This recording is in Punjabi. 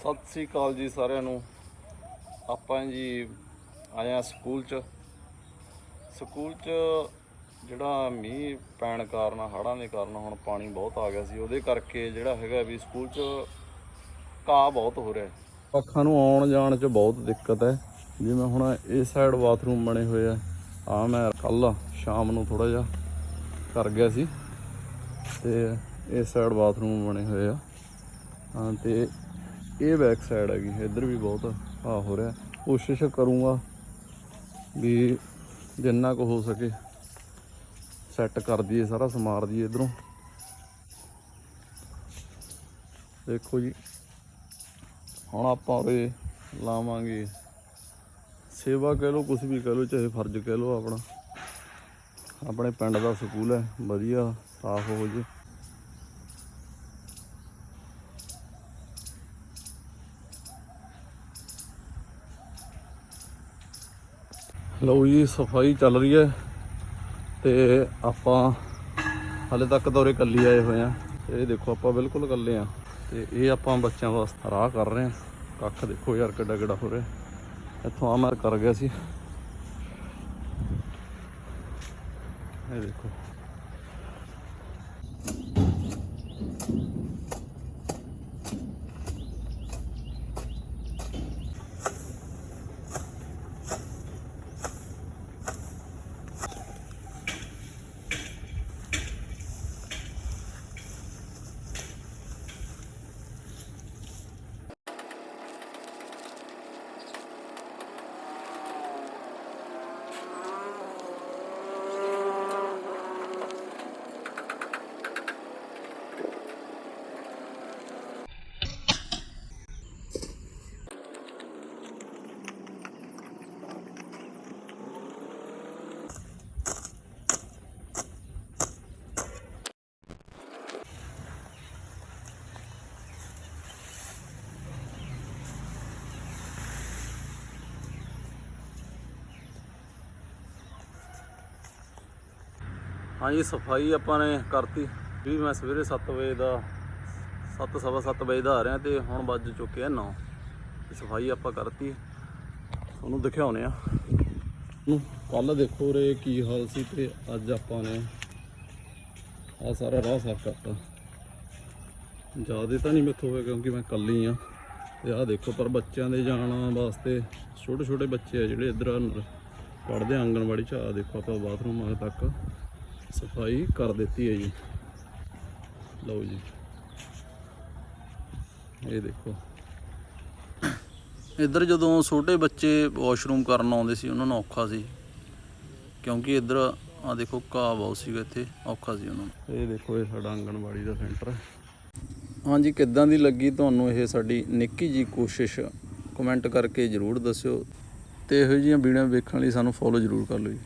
ਸਤਿ ਸ੍ਰੀ ਅਕਾਲ ਜੀ ਸਾਰਿਆਂ ਨੂੰ। ਆਪਾਂ ਜੀ ਆਏ ਆ ਸਕੂਲ ਚ। ਸਕੂਲ ਚ ਜਿਹੜਾ ਮੀਂਹ ਪੈਣ ਕਾਰਨ, ਹੜ੍ਹਾਂ ਦੇ ਕਾਰਨ ਹੁਣ ਪਾਣੀ ਬਹੁਤ ਆ ਗਿਆ ਸੀ। ਉਹਦੇ ਕਰਕੇ ਜਿਹੜਾ ਹੈਗਾ ਵੀ ਸਕੂਲ ਚ ਘਾਹ ਬਹੁਤ ਹੋ ਰਿਹਾ ਪੱਖਾਂ ਨੂੰ ਆਉਣ ਜਾਣ ਚ ਬਹੁਤ ਦਿੱਕਤ ਹੈ। ਜਿਵੇਂ ਹੁਣ ਇਸ ਸਾਈਡ ਬਾਥਰੂਮ ਬਣੇ ਹੋਏ ਆ। ਆ ਮੈਂ ਕੱਲ ਸ਼ਾਮ ਨੂੰ ਥੋੜਾ ਜਿਹਾ ਕਰ ਗਿਆ ਸੀ। ਤੇ ਇਸ ਸਾਈਡ ਬਾਥਰੂਮ ਬਣੇ ਹੋਏ ਆ। ਹਾਂ, ਤੇ ਇਹ ਬੈਕ ਸਾਈਡ ਹੈਗੀ, ਇੱਧਰ ਵੀ ਬਹੁਤ ਆ ਹੋ ਰਿਹਾ। ਕੋਸ਼ਿਸ਼ ਕਰੂੰਗਾ ਵੀ ਜਿੰਨਾ ਕੁ ਹੋ ਸਕੇ ਸੈੱਟ ਕਰ ਦਈਏ, ਸਾਰਾ ਸਮਾਰ ਦਈਏ ਇਧਰੋਂ। ਦੇਖੋ ਜੀ, ਹੁਣ ਆਪਾਂ ਉਰੇ ਲਾਵਾਂਗੇ ਸੇਵਾ ਕਹਿ ਲਓ ਕੁਝ ਵੀ ਕਹਿ ਲਓ, ਚਾਹੇ ਫਰਜ਼ ਕਹਿ ਲਓ ਆਪਣਾ। ਆਪਣੇ ਪਿੰਡ ਦਾ ਸਕੂਲ ਹੈ, ਵਧੀਆ, ਸਾਫ਼ ਹੋ ਜੇ। ਲਓ ਜੀ, ਸਫ਼ਾਈ ਚੱਲ ਰਹੀ ਹੈ ਤੇ ਆਪਾਂ ਹਾਲੇ ਤੱਕ ਦੌਰੇ ਉਰੇ ਇਕੱਲੀ ਆਏ ਹੋਏ ਆ। ਇਹ ਦੇਖੋ, ਆਪਾਂ ਬਿਲਕੁਲ ਇਕੱਲੇ ਆ। ਤੇ ਇਹ ਆਪਾਂ ਬੱਚਿਆਂ ਵਾਸਤੇ ਰਾਹ ਕਰ ਰਹੇ ਆ। ਕੱਖ ਦੇਖੋ ਯਾਰ ਕਿੱਡਾ ਕਿੱਡਾ ਹੋ ਰਿਹਾ। ਇੱਥੋਂ ਆ ਮੈਂ ਕਰ ਗਿਆ ਸੀ। ਇਹ ਦੇਖੋ। ਹਾਂਜੀ, ਸਫ਼ਾਈ ਆਪਾਂ ਨੇ ਕਰਤੀ। ਵੀ ਮੈਂ ਸਵੇਰੇ 7 ਵਜੇ ਦਾ 7 ਸਵਾ 7 ਵਜੇ ਦਾ ਆ ਰਿਹਾ ਤੇ ਹੁਣ ਵੱਜ ਚੁੱਕੇ ਆ 9 ਸਫ਼ਾਈ ਆਪਾਂ ਕਰਤੀ। ਤੁਹਾਨੂੰ ਦਿਖਾਉਨੇ ਆ। ਨੂੰ ਕੱਲ ਦੇਖੋ ਰੇ ਕੀ ਹਾਲ ਸੀ ਤੇ ਅੱਜ ਆਪਾਂ ਨੇ ਆ ਸਾਰਾ ਰਾਹ ਸਾਫ਼ ਕਰਤਾ। ਜ਼ਿਆਦਾ ਤਾਂ ਨਹੀਂ ਮੈਥੋਂ ਹੋਇਆ ਕਿਉਂਕਿ ਮੈਂ ਕੱਲੀ ਆ। ਤੇ ਆਹ ਦੇਖੋ, ਪਰ ਬੱਚਿਆਂ ਦੇ ਜਾਣ ਵਾਸਤੇ ਛੋਟੇ ਛੋਟੇ ਬੱਚੇ ਆ ਜਿਹੜੇ ਇੱਧਰ ਪੜ੍ਹਦੇ ਆ, ਆਂਗਣਵਾੜੀ ਚ। ਆ ਦੇਖੋ ਆਪਾਂ ਬਾਥਰੂਮ ਤੱਕ। ਸਫ਼ਾਈ ਕਰ ਦਿੱਤੀ ਹੈ ਜੀ। ਲਓ ਜੀ। ਇਹ ਦੇਖੋ। ਇੱਧਰ ਜਦੋਂ ਛੋਟੇ ਬੱਚੇ ਵਾਸ਼ਰੂਮ ਕਰਨ ਆਉਂਦੇ ਸੀ ਉਹਨਾਂ ਨੂੰ ਔਖਾ ਸੀ। ਕਿਉਂਕਿ ਇੱਧਰ ਆ ਦੇਖੋ ਘਾਹ ਬਹੁਤ ਸੀਗਾ ਇੱਥੇ ਔਖਾ ਸੀ ਉਹਨਾਂ ਨੂੰ। ਇਹ ਦੇਖੋ ਇਹ ਸਾਡਾ ਆਂਗਣਵਾੜੀ ਦਾ ਸੈਂਟਰ ਹੈ। ਹਾਂਜੀ ਕਿੱਦਾਂ ਦੀ ਲੱਗੀ ਤੁਹਾਨੂੰ ਇਹ ਸਾਡੀ ਨਿੱਕੀ ਜੀ ਕੋਸ਼ਿਸ਼? ਕਮੈਂਟ ਕਰਕੇ ਜਰੂਰ ਦੱਸਿਓ। ਤੇ ਇਹੋ ਜਿਹੀਆਂ ਵੀਡੀਓ ਵੇਖਣ ਲਈ ਸਾਨੂੰ ਫੋਲੋ ਜਰੂਰ ਕਰ ਲਓ ਜੀ।